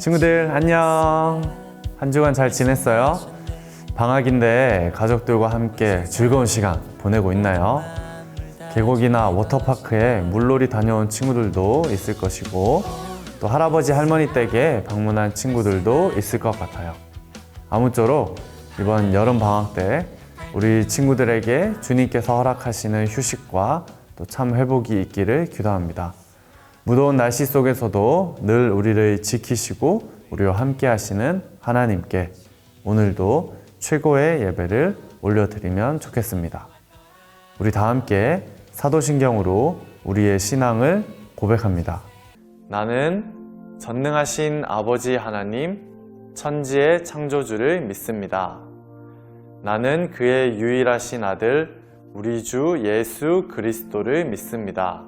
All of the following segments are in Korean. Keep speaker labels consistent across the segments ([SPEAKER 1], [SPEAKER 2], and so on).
[SPEAKER 1] 친구들 안녕. 한 주간 잘 지냈어요? 방학인데 가족들과 함께 즐거운 시간 보내고 있나요? 계곡이나 워터파크에 물놀이 다녀온 친구들도 있을 것이고 또 할아버지 할머니 댁에 방문한 친구들도 있을 것 같아요. 아무쪼록 이번 여름 방학 때 우리 친구들에게 주님께서 허락하시는 휴식과 또 참 회복이 있기를 기도합니다. 무더운 날씨 속에서도 늘 우리를 지키시고 우리와 함께 하시는 하나님께 오늘도 최고의 예배를 올려드리면 좋겠습니다. 우리 다 함께 사도신경으로 우리의 신앙을 고백합니다. 나는 전능하신 아버지 하나님, 천지의 창조주를 믿습니다. 나는 그의 유일하신 아들, 우리 주 예수 그리스도를 믿습니다.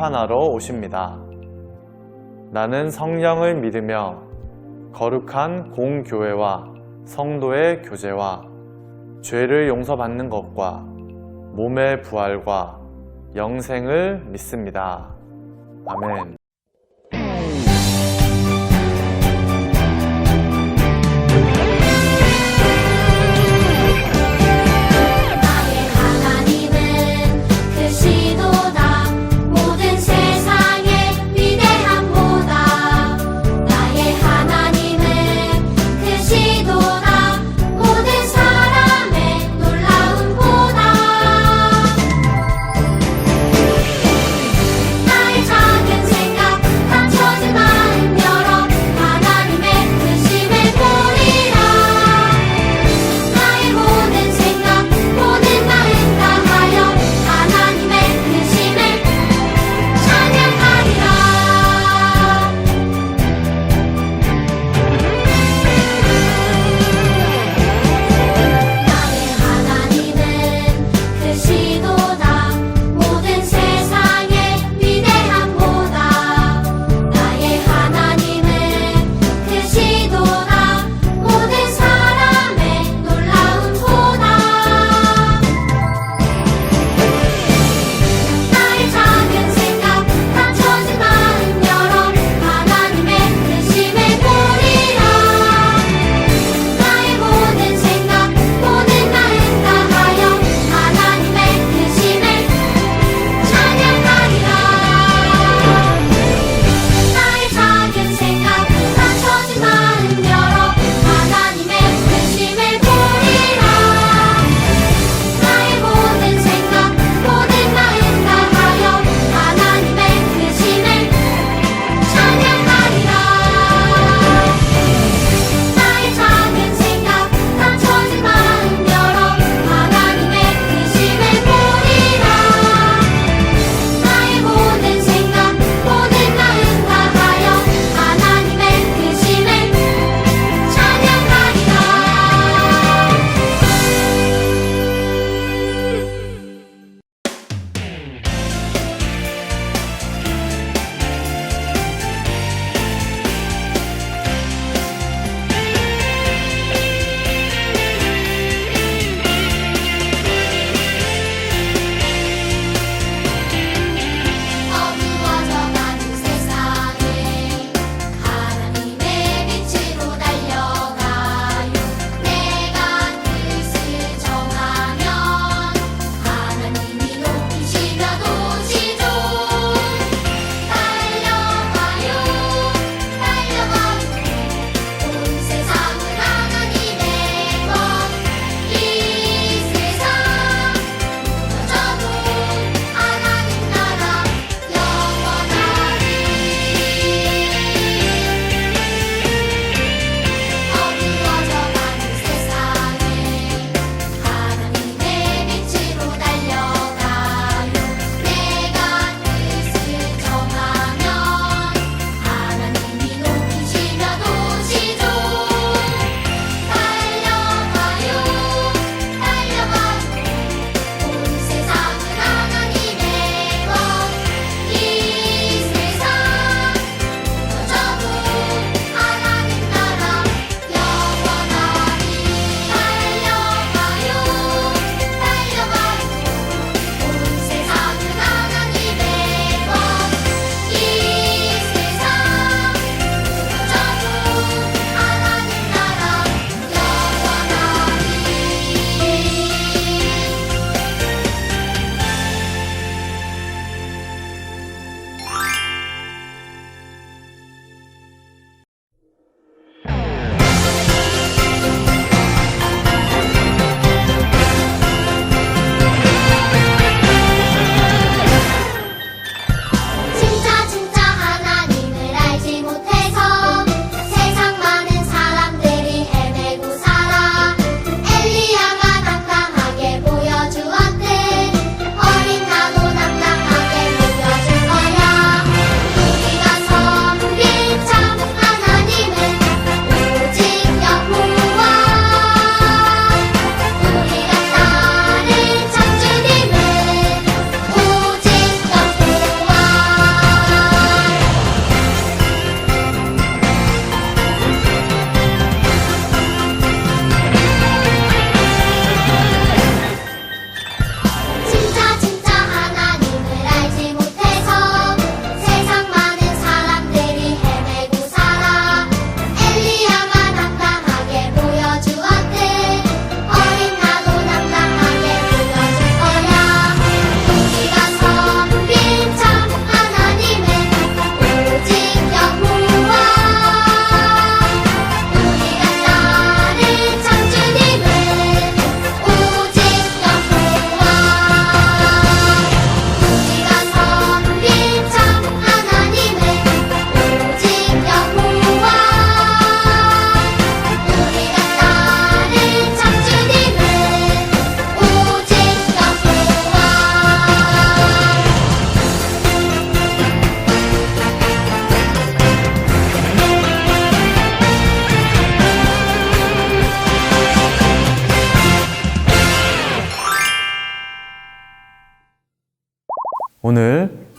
[SPEAKER 1] 심판하러 오십니다. 나는 성령을 믿으며 거룩한 공교회와 성도의 교제와 죄를 용서받는 것과 몸의 부활과 영생을 믿습니다. 아멘.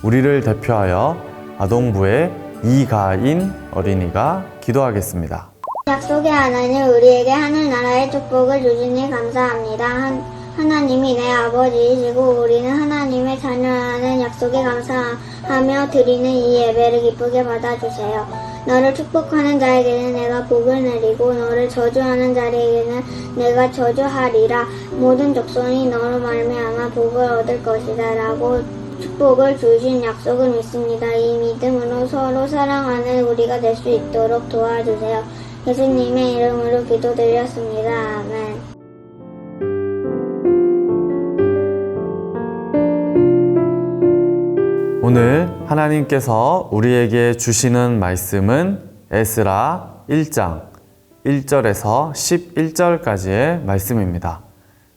[SPEAKER 1] 우리를 대표하여 아동부의 이가인 어린이가 기도하겠습니다.
[SPEAKER 2] 약속의 하나님 우리에게 하늘나라의 축복을 주시니 감사합니다. 한, 하나님이 내 아버지이시고 우리는 하나님의 자녀라는 약속에 감사하며 드리는 이 예배를 기쁘게 받아주세요. 너를 축복하는 자에게는 내가 복을 내리고 너를 저주하는 자에게는 내가 저주하리라. 모든 족속이 너로 말미암아 복을 얻을 것이다. 라고 축복을 주신 약속을 믿습니다. 이 믿음으로 서로 사랑하는 우리가 될 수 있도록 도와주세요. 예수님의 이름으로 기도드렸습니다. 아멘.
[SPEAKER 1] 오늘 하나님께서 우리에게 주시는 말씀은 에스라 1장 1절에서 11절까지의 말씀입니다.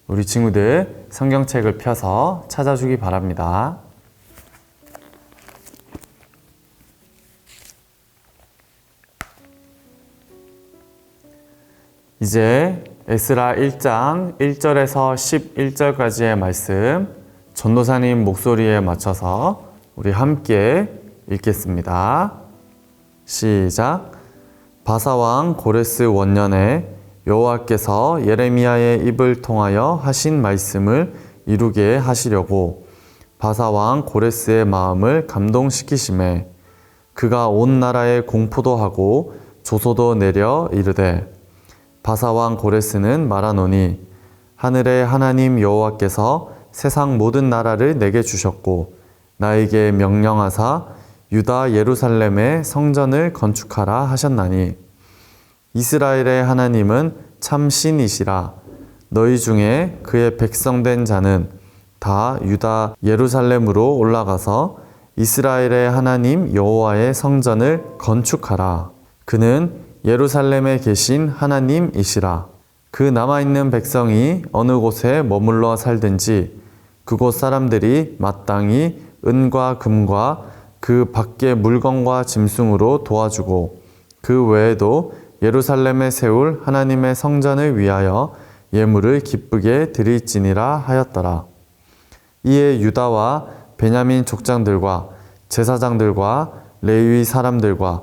[SPEAKER 1] 우리 친구들 성경책을 펴서 찾아주기 바랍니다. 이제 에스라 1장 1절에서 11절까지의 말씀 전도사님 목소리에 맞춰서 우리 함께 읽겠습니다. 시작. 바사왕 고레스 원년에 여호와께서 예레미야의 입을 통하여 하신 말씀을 이루게 하시려고 바사왕 고레스의 마음을 감동시키심에 그가 온 나라에 공포도 하고 조소도 내려 이르되 바사왕 고레스는 말하노니 하늘의 하나님 여호와께서 세상 모든 나라를 내게 주셨고 나에게 명령하사 유다 예루살렘의 성전을 건축하라 하셨나니 이스라엘의 하나님은 참 신이시라. 너희 중에 그의 백성된 자는 다 유다 예루살렘으로 올라가서 이스라엘의 하나님 여호와의 성전을 건축하라. 그는 예루살렘에 계신 하나님이시라 그 남아있는 백성이 어느 곳에 머물러 살든지 그곳 사람들이 마땅히 은과 금과 그 밖의 물건과 짐승으로 도와주고 그 외에도 예루살렘에 세울 하나님의 성전을 위하여 예물을 기쁘게 드릴지니라 하였더라. 이에 유다와 베냐민 족장들과 제사장들과 레위 사람들과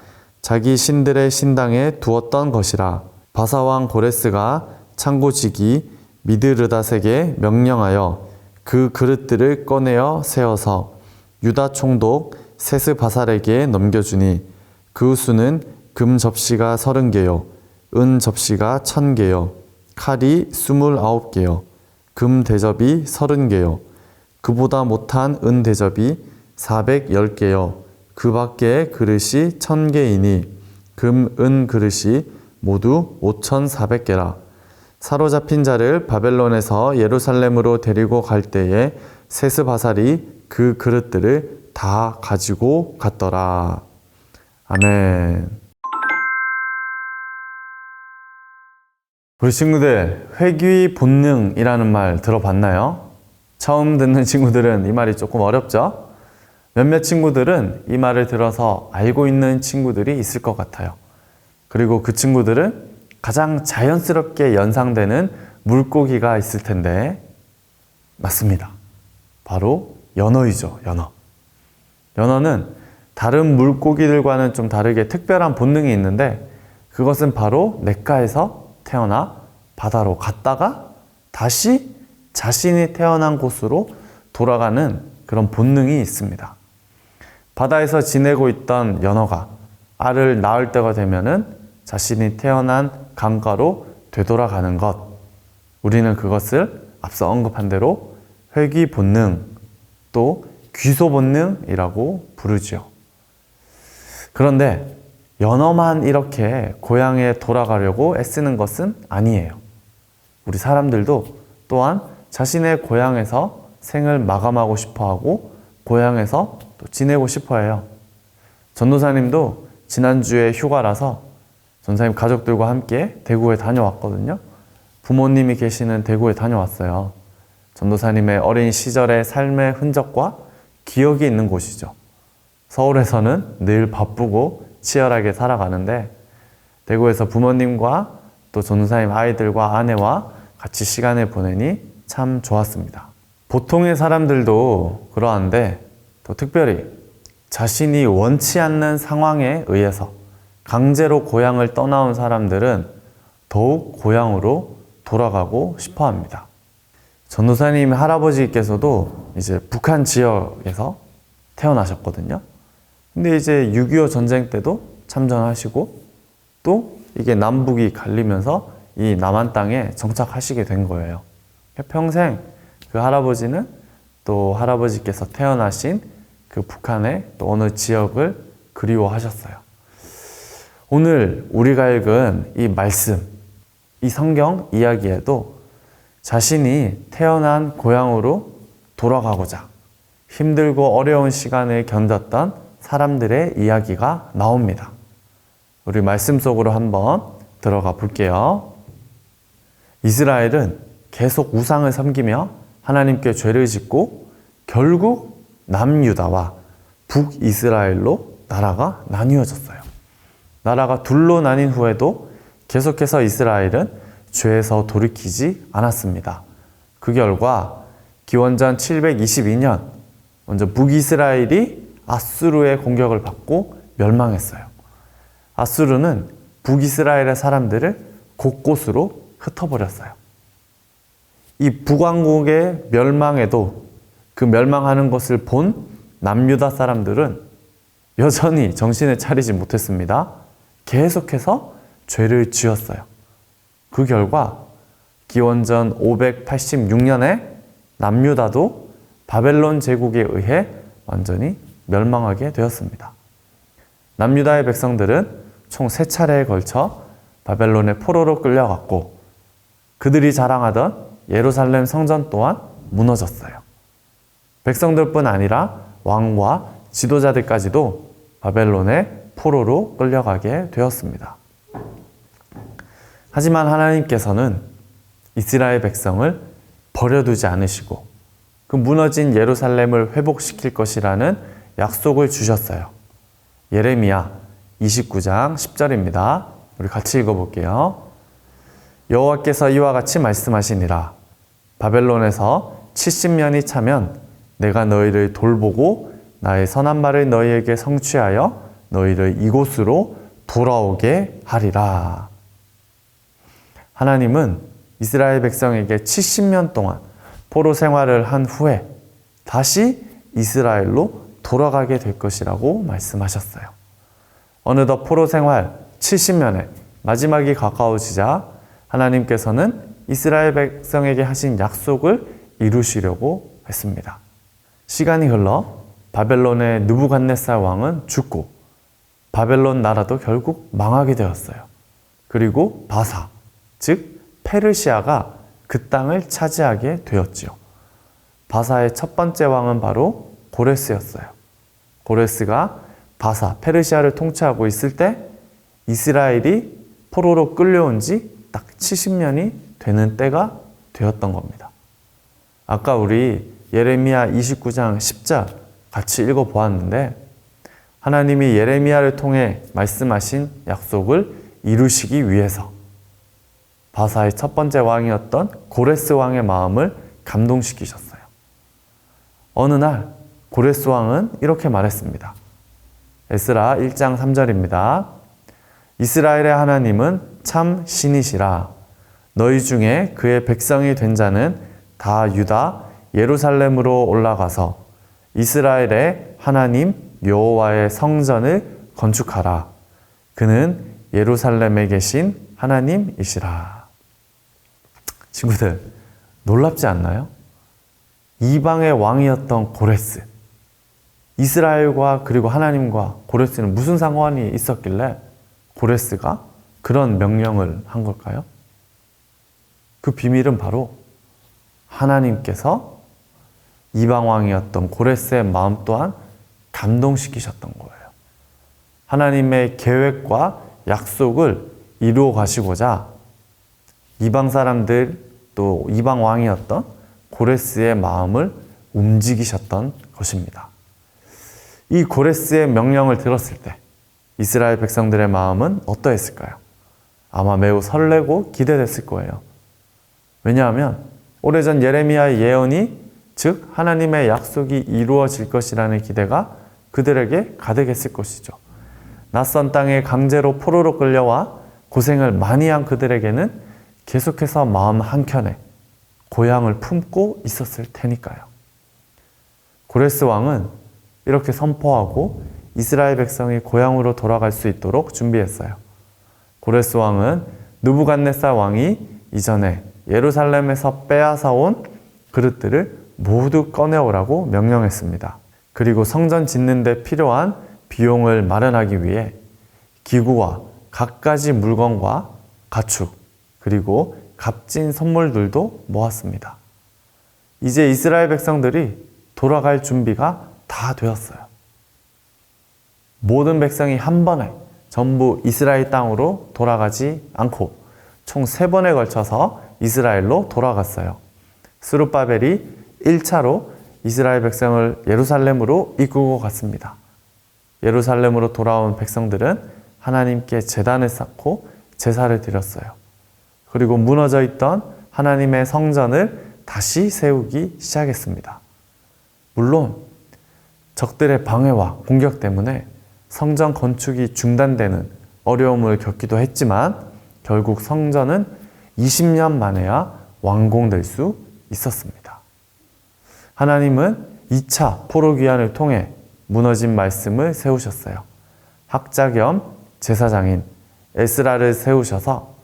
[SPEAKER 1] 자기 신들의 신당에 두었던 것이라. 바사왕 고레스가 창고지기 미드르닷에게 명령하여 그 그릇들을 꺼내어 세워서 유다 총독 세스바살에게 넘겨주니 그 수는 금 접시가 서른 개요, 은 접시가 천 개요, 칼이 스물아홉 개요, 금 대접이 서른 개요, 그보다 못한 은 대접이 사백열 개요, 그 밖에 그릇이 천 개이니 금, 은 그릇이 모두 오천사백 개라. 사로잡힌 자를 바벨론에서 예루살렘으로 데리고 갈 때에 세스바살이 그 그릇들을 다 가지고 갔더라. 아멘. 우리 친구들, 회귀 본능이라는 말 들어봤나요? 처음 듣는 친구들은 이 말이 조금 어렵죠? 몇몇 친구들은 이 말을 들어서 알고 있는 친구들이 있을 것 같아요. 그리고 그 친구들은 가장 자연스럽게 연상되는 물고기가 있을 텐데, 맞습니다. 바로 연어이죠, 연어. 연어는 다른 물고기들과는 좀 다르게 특별한 본능이 있는데, 그것은 바로 냇가에서 태어나 바다로 갔다가 다시 자신이 태어난 곳으로 돌아가는 그런 본능이 있습니다. 바다에서 지내고 있던 연어가 알을 낳을 때가 되면은 자신이 태어난 강가로 되돌아가는 것. 우리는 그것을 앞서 언급한 대로 회귀 본능 또 귀소 본능이라고 부르죠. 그런데 연어만 이렇게 고향에 돌아가려고 애쓰는 것은 아니에요. 우리 사람들도 또한 자신의 고향에서 생을 마감하고 싶어 하고 고향에서 또 지내고 싶어 해요. 전도사님도 지난주에 휴가라서 전사님 가족들과 함께 대구에 다녀왔거든요. 부모님이 계시는 대구에 다녀왔어요. 전도사님의 어린 시절의 삶의 흔적과 기억이 있는 곳이죠. 서울에서는 늘 바쁘고 치열하게 살아가는데 대구에서 부모님과 또 전도사님 아이들과 아내와 같이 시간을 보내니 참 좋았습니다. 보통의 사람들도 그러한데 또 특별히 자신이 원치 않는 상황에 의해서 강제로 고향을 떠나온 사람들은 더욱 고향으로 돌아가고 싶어 합니다. 전도사님 할아버지께서도 이제 북한 지역에서 태어나셨거든요. 근데 이제 6.25 전쟁 때도 참전하시고 또 이게 남북이 갈리면서 이 남한 땅에 정착하시게 된 거예요. 평생 그 할아버지는 또 할아버지께서 태어나신 그 북한의 또 어느 지역을 그리워하셨어요. 오늘 우리가 읽은 이 말씀, 이 성경 이야기에도 자신이 태어난 고향으로 돌아가고자 힘들고 어려운 시간을 견뎠던 사람들의 이야기가 나옵니다. 우리 말씀 속으로 한번 들어가 볼게요. 이스라엘은 계속 우상을 섬기며 하나님께 죄를 짓고 결국 남유다와 북이스라엘로 나라가 나뉘어졌어요. 나라가 둘로 나뉜 후에도 계속해서 이스라엘은 죄에서 돌이키지 않았습니다. 그 결과 기원전 722년 먼저 북이스라엘이 아수르의 공격을 받고 멸망했어요. 아수르는 북이스라엘의 사람들을 곳곳으로 흩어버렸어요. 이 북왕국의 멸망에도 그 멸망하는 것을 본 남유다 사람들은 여전히 정신을 차리지 못했습니다. 계속해서 죄를 지었어요. 그 결과 기원전 586년에 남유다도 바벨론 제국에 의해 완전히 멸망하게 되었습니다. 남유다의 백성들은 총 세 차례에 걸쳐 바벨론의 포로로 끌려갔고 그들이 자랑하던 예루살렘 성전 또한 무너졌어요. 백성들뿐 아니라 왕과 지도자들까지도 바벨론의 포로로 끌려가게 되었습니다. 하지만 하나님께서는 이스라엘 백성을 버려두지 않으시고 그 무너진 예루살렘을 회복시킬 것이라는 약속을 주셨어요. 예레미야 29장 10절입니다. 우리 같이 읽어볼게요. 여호와께서 이와 같이 말씀하시니라. 바벨론에서 70년이 차면 내가 너희를 돌보고 나의 선한 말을 너희에게 성취하여 너희를 이곳으로 돌아오게 하리라. 하나님은 이스라엘 백성에게 70년 동안 포로 생활을 한 후에 다시 이스라엘로 돌아가게 될 것이라고 말씀하셨어요. 어느덧 포로 생활 70년에 마지막이 가까워지자 하나님께서는 이스라엘 백성에게 하신 약속을 이루시려고 했습니다. 시간이 흘러 바벨론의 느부갓네살 왕은 죽고 바벨론 나라도 결국 망하게 되었어요. 그리고 바사, 즉 페르시아가 그 땅을 차지하게 되었지요. 바사의 첫 번째 왕은 바로 고레스였어요. 고레스가 바사, 페르시아를 통치하고 있을 때 이스라엘이 포로로 끌려온 지 딱 70년이 되는 때가 되었던 겁니다. 아까 우리 예레미야 29장 10절 같이 읽어 보았는데 하나님이 예레미야를 통해 말씀하신 약속을 이루시기 위해서 바사의 첫 번째 왕이었던 고레스 왕의 마음을 감동시키셨어요. 어느 날 고레스 왕은 이렇게 말했습니다. 에스라 1장 3절입니다. 이스라엘의 하나님은 참 신이시라. 너희 중에 그의 백성이 된 자는 다 유다 예루살렘으로 올라가서 이스라엘의 하나님 여호와의 성전을 건축하라. 그는 예루살렘에 계신 하나님이시라. 친구들, 놀랍지 않나요? 이방의 왕이었던 고레스. 이스라엘과 그리고 하나님과 고레스는 무슨 상관이 있었길래 고레스가 그런 명령을 한 걸까요? 그 비밀은 바로 하나님께서 이방 왕이었던 고레스의 마음 또한 감동시키셨던 거예요. 하나님의 계획과 약속을 이루어 가시고자 이방 사람들 또 이방 왕이었던 고레스의 마음을 움직이셨던 것입니다. 이 고레스의 명령을 들었을 때 이스라엘 백성들의 마음은 어떠했을까요? 아마 매우 설레고 기대됐을 거예요. 왜냐하면 오래전 예레미야의 예언이 즉 하나님의 약속이 이루어질 것이라는 기대가 그들에게 가득했을 것이죠. 낯선 땅에 강제로 포로로 끌려와 고생을 많이 한 그들에게는 계속해서 마음 한켠에 고향을 품고 있었을 테니까요. 고레스 왕은 이렇게 선포하고 이스라엘 백성이 고향으로 돌아갈 수 있도록 준비했어요. 고레스 왕은 누부갓네살 왕이 이전에 예루살렘에서 빼앗아온 그릇들을 모두 꺼내오라고 명령했습니다. 그리고 성전 짓는 데 필요한 비용을 마련하기 위해 기구와 갖가지 물건과 가축 그리고 값진 선물들도 모았습니다. 이제 이스라엘 백성들이 돌아갈 준비가 다 되었어요. 모든 백성이 한 번에 전부 이스라엘 땅으로 돌아가지 않고 총 세 번에 걸쳐서 이스라엘로 돌아갔어요. 스룹바벨이 1차로 이스라엘 백성을 예루살렘으로 이끌고 갔습니다. 예루살렘으로 돌아온 백성들은 하나님께 제단을 쌓고 제사를 드렸어요. 그리고 무너져 있던 하나님의 성전을 다시 세우기 시작했습니다. 물론 적들의 방해와 공격 때문에 성전 건축이 중단되는 어려움을 겪기도 했지만 결국 성전은 20년 만에야 완공될 수 있었습니다. 하나님은 2차 포로 귀환을 통해 무너진 말씀을 세우셨어요. 학자 겸 제사장인 에스라를 세우셔서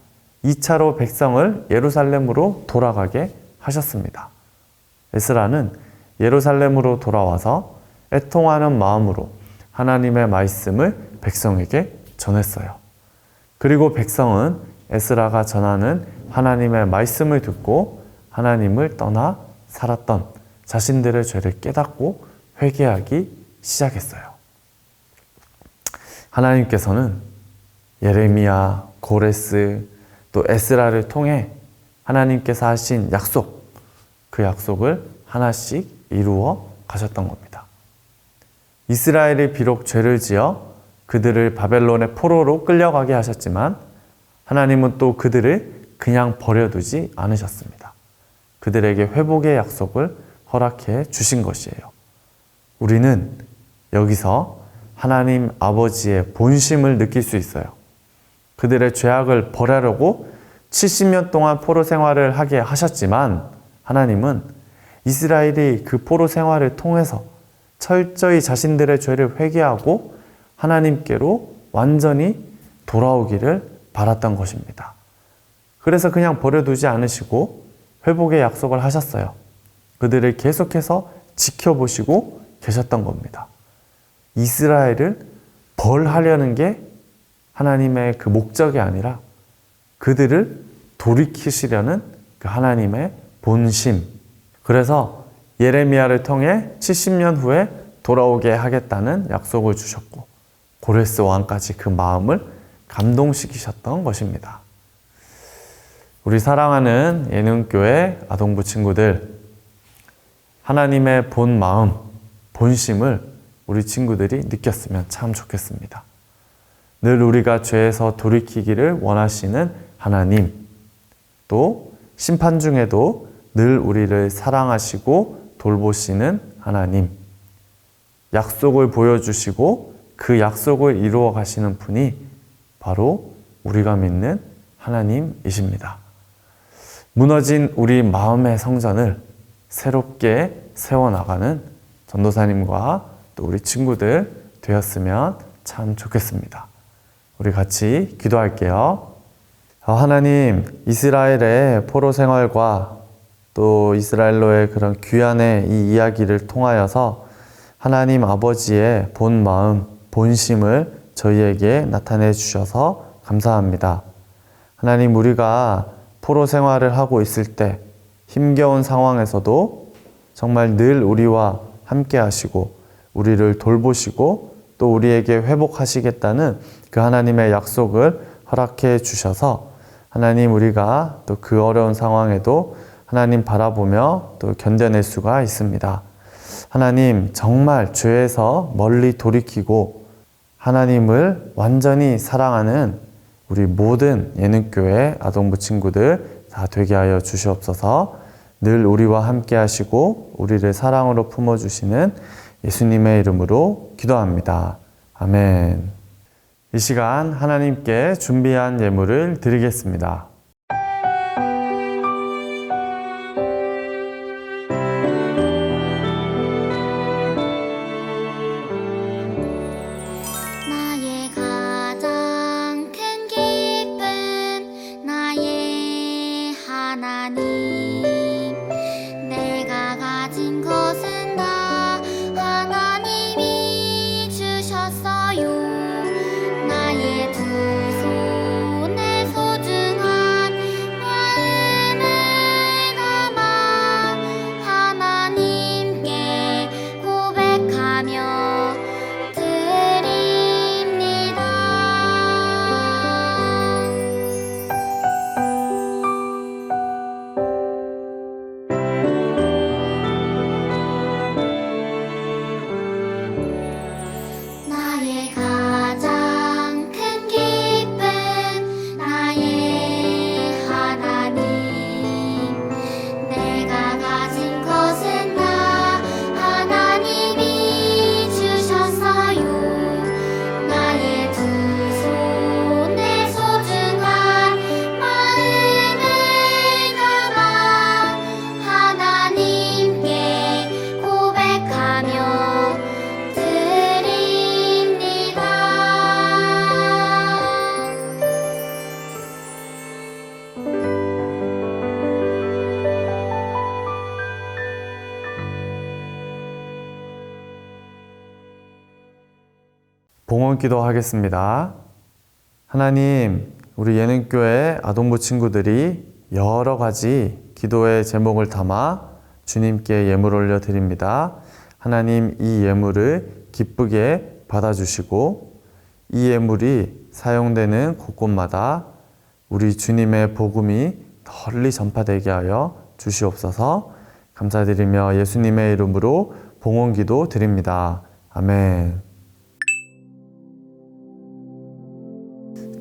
[SPEAKER 1] 2차로 백성을 예루살렘으로 돌아가게 하셨습니다. 에스라는 예루살렘으로 돌아와서 애통하는 마음으로 하나님의 말씀을 백성에게 전했어요. 그리고 백성은 에스라가 전하는 하나님의 말씀을 듣고 하나님을 떠나 살았던 자신들의 죄를 깨닫고 회개하기 시작했어요. 하나님께서는 예레미야, 고레스, 또 에스라를 통해 하나님께서 하신 약속, 그 약속을 하나씩 이루어 가셨던 겁니다. 이스라엘이 비록 죄를 지어 그들을 바벨론의 포로로 끌려가게 하셨지만 하나님은 또 그들을 그냥 버려두지 않으셨습니다. 그들에게 회복의 약속을 허락해 주신 것이에요. 우리는 여기서 하나님 아버지의 본심을 느낄 수 있어요. 그들의 죄악을 벌하려고 70년 동안 포로 생활을 하게 하셨지만 하나님은 이스라엘이 그 포로 생활을 통해서 철저히 자신들의 죄를 회개하고 하나님께로 완전히 돌아오기를 바랐던 것입니다. 그래서 그냥 버려두지 않으시고 회복의 약속을 하셨어요. 그들을 계속해서 지켜보시고 계셨던 겁니다. 이스라엘을 벌하려는 게 하나님의 그 목적이 아니라 그들을 돌이키시려는 그 하나님의 본심. 그래서 예레미야를 통해 70년 후에 돌아오게 하겠다는 약속을 주셨고 고레스 왕까지 그 마음을 감동시키셨던 것입니다. 우리 사랑하는 예능교회 아동부 친구들, 하나님의 본 마음, 본심을 우리 친구들이 느꼈으면 참 좋겠습니다. 늘 우리가 죄에서 돌이키기를 원하시는 하나님, 또 심판 중에도 늘 우리를 사랑하시고 돌보시는 하나님, 약속을 보여주시고 그 약속을 이루어 가시는 분이 바로 우리가 믿는 하나님이십니다. 무너진 우리 마음의 성전을 새롭게 세워나가는 전도사님과 또 우리 친구들 되었으면 참 좋겠습니다. 우리 같이 기도할게요. 어, 하나님, 이스라엘의 포로 생활과 또 이스라엘로의 그런 귀환의 이 이야기를 통하여서 하나님 아버지의 본 마음, 본심을 저희에게 나타내 주셔서 감사합니다. 하나님, 우리가 포로 생활을 하고 있을 때 힘겨운 상황에서도 정말 늘 우리와 함께 하시고 우리를 돌보시고 또 우리에게 회복하시겠다는 그 하나님의 약속을 허락해 주셔서 하나님 우리가 또 그 어려운 상황에도 하나님 바라보며 또 견뎌낼 수가 있습니다. 하나님 정말 죄에서 멀리 돌이키고 하나님을 완전히 사랑하는 우리 모든 예능교회 아동부 친구들 다 되게 하여 주시옵소서 늘 우리와 함께 하시고 우리를 사랑으로 품어주시는 예수님의 이름으로 기도합니다. 아멘. 이 시간 하나님께 준비한 예물을 드리겠습니다. 봉헌 기도 하겠습니다. 하나님, 우리 예능교회 아동부 친구들이 여러 가지 기도의 제목을 담아 주님께 예물 올려 드립니다. 하나님, 이 예물을 기쁘게 받아주시고, 이 예물이 사용되는 곳곳마다 우리 주님의 복음이 널리 전파되게 하여 주시옵소서 감사드리며 예수님의 이름으로 봉헌 기도 드립니다. 아멘.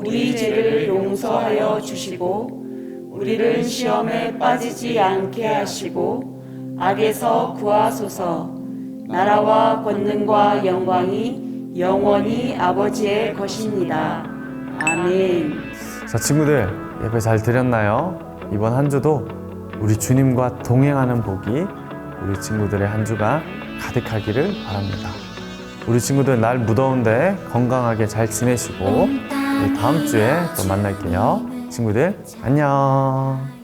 [SPEAKER 3] 우리 죄를 용서하여 주시고, 우리를 시험에 빠지지 않게 하시고 악에서 구하소서 나라와 권능과 영광이 영원히 아버지의 것입니다. 아멘.
[SPEAKER 1] 자, 친구들, 예배 잘 드렸나요? 이번 한 주도 우리 주님과 동행하는 복이 우리 친구들의 한 주가 가득하기를 바랍니다. 우리 친구들 날 무더운데 건강하게 잘 지내시고 다음 주에 또 만날게요. 친구들, 안녕.